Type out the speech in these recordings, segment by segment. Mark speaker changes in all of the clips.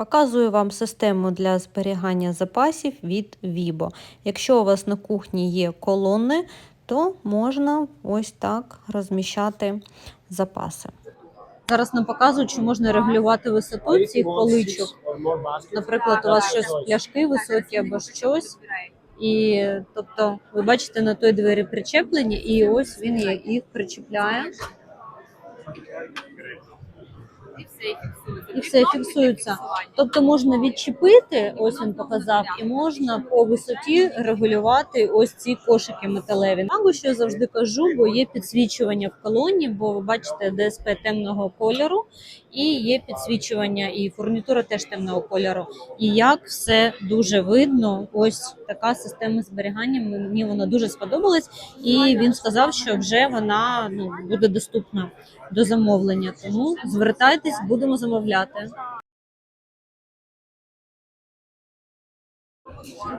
Speaker 1: Показую вам систему для зберігання запасів від Vibo. Якщо у вас на кухні є колони, то можна ось так розміщати запаси. Зараз нам показують, що можна регулювати висоту цих поличок. Наприклад, у вас щось пляшки високі або щось. І тобто, ви бачите, на той двері причеплені, і ось він їх причіпляє. І все фіксується. Тобто можна відчепити, ось він показав, і можна по висоті регулювати ось ці кошики металеві. Або що я завжди кажу, бо є підсвічування в колоні, бо ви бачите ДСП темного кольору, і є підсвічування, і фурнітура теж темного кольору. І як все дуже видно, ось така система зберігання. Мені вона дуже сподобалась, і він сказав, що вже вона ну, буде доступна до замовлення. Тому звертайтесь, будемо замовляти.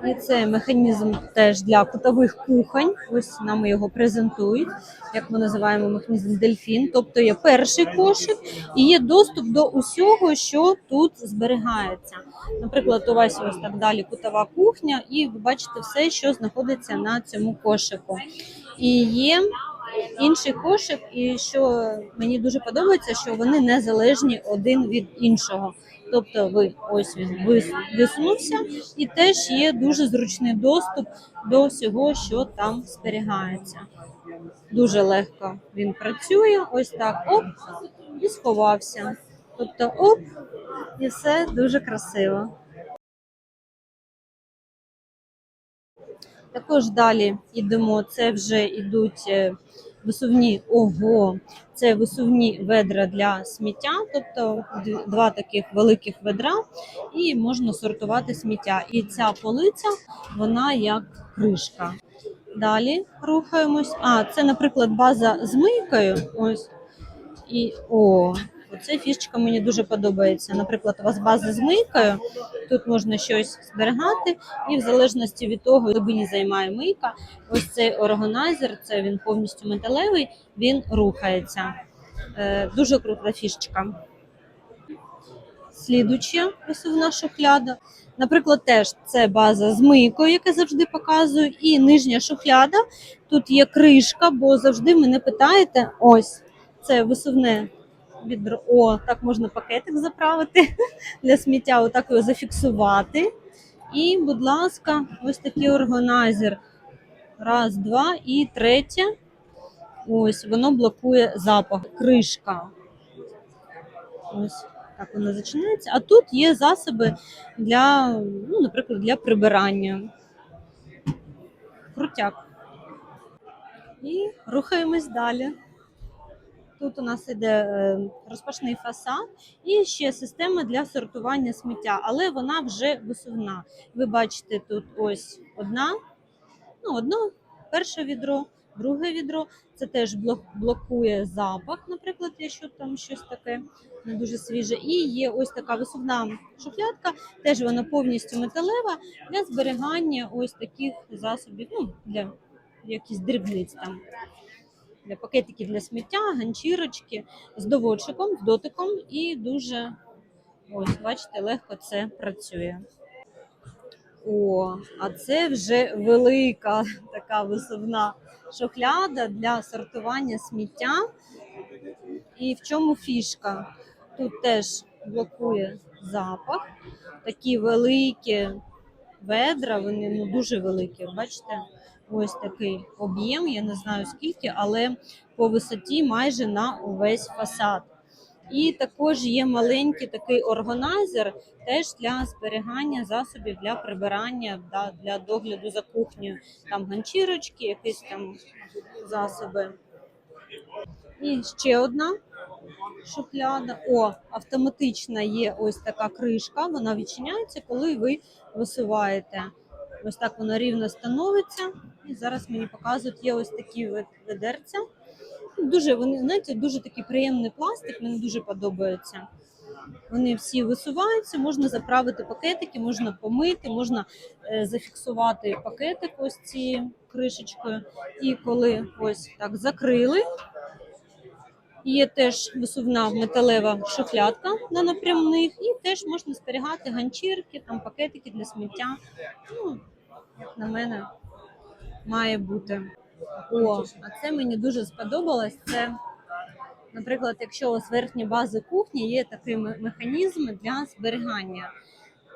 Speaker 1: І це механізм теж для кутових кухонь. Ось нам його презентують, як ми називаємо механізм дельфін. Тобто є перший кошик і є доступ до усього, що тут зберігається. Наприклад, у вас ось так далі кутова кухня, і ви бачите все, що знаходиться на цьому кошику. І є інший кошик, і що мені дуже подобається, що вони незалежні один від іншого. Тобто, ви ось він виснувся, і теж є дуже зручний доступ до всього, що там зберігається. Дуже легко він працює. Ось так, оп, і сховався. Тобто, оп, і все дуже красиво. Також далі йдемо. Це вже йдуть е, висувні ого. Це висувні ведра для сміття, тобто два таких великих ведра, і можна сортувати сміття. І ця полиця, вона як кришка. Далі рухаємось. А, це, наприклад, база з мийкою. Ось. І о, оце фішечка мені дуже подобається. Наприклад, у вас база з мийкою, тут можна щось зберігати, і в залежності від того, глибині займає мийка, ось цей органайзер, це він повністю металевий, він рухається. Е, дуже крута фішечка. Слідуча висувна шухляда. Наприклад, теж це база з мийкою, яку завжди показую, і нижня шухляда. Тут є кришка, бо завжди мене питаєте, ось це висувне відро. О, так можна пакетик заправити для сміття, отак його зафіксувати. І, будь ласка, ось такий органайзер. Раз, два і третє. Ось воно блокує запах. Кришка. Ось так воно зачинається. А тут є засоби для, ну, наприклад, для прибирання. Крутяк. І рухаємось далі. Тут у нас іде е, розпашний фасад і ще система для сортування сміття, але вона вже висувна. Ви бачите, тут ось одна, ну, одно перше відро, друге відро. Це теж блокує запах, наприклад, якщо там щось таке не дуже свіже. І є ось така висувна шухлядка, теж вона повністю металева для зберігання ось таких засобів, ну, для якісь дрібниць там для пакетиків для сміття, ганчірочки з доводчиком, з дотиком, і дуже ось, бачите, легко це працює. О, а це вже велика така висувна шухляда для сортування сміття. І в чому фішка? Тут теж блокує запах. Такі великі ведра, вони ну, дуже великі. Бачите? Ось такий об'єм, я не знаю скільки, але по висоті майже на увесь фасад. І також є маленький такий органайзер теж для зберігання засобів для прибирання, для догляду за кухнею. Там ганчірочки, якісь там засоби. І ще одна шухляда. О, автоматична є ось така кришка. Вона відчиняється, коли ви висуваєте. Ось так воно рівно становиться. І зараз мені показують, є ось такі ведерця. Дуже вони, знаєте, дуже такий приємний пластик, мені дуже подобається. Вони всі висуваються, можна заправити пакетики, можна помити, можна е, зафіксувати пакетик ось цією кришечкою. І коли ось так закрили, Є теж висувна металева шухлядка на напрямних, і теж можна зберігати ганчірки, там пакетики для сміття. Ну, як на мене, має бути. О, а це мені дуже сподобалось. Це, наприклад, якщо у вас верхні бази кухні, є такий ме- механізм для зберігання.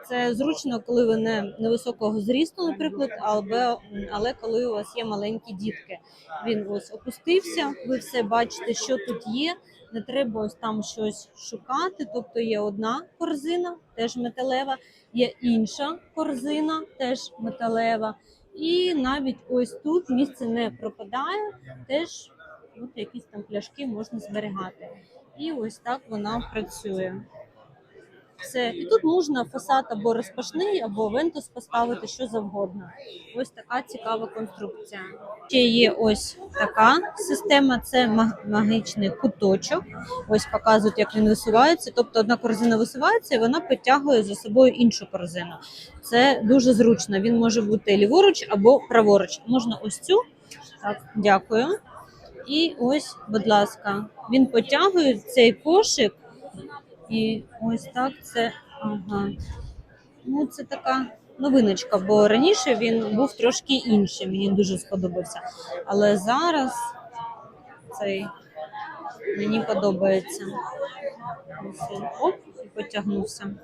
Speaker 1: Це зручно, коли ви не невисокого зрісту, наприклад, або, але коли у вас є маленькі дітки. Він ось опустився, ви все бачите, що тут є. Не треба ось там щось шукати. Тобто є одна корзина, теж металева, є інша корзина, теж металева. І навіть ось тут місце не пропадає, теж от якісь там пляшки можна зберігати. І ось так вона працює. Все. І тут можна фасад або розпашний, або вентус поставити що завгодно. Ось така цікава конструкція. Ще є ось така система, це магічний куточок. Ось показують, як він висувається. Тобто одна корзина висувається і вона підтягує за собою іншу корзину. Це дуже зручно. Він може бути ліворуч або праворуч. Можна ось цю. Так, дякую. І ось, будь ласка, він потягує цей кошик. І ось так це. Ага. Ну, це така новиночка, бо раніше він був трошки інший, мені дуже сподобався. Але зараз цей мені подобається. Оп, і потягнувся.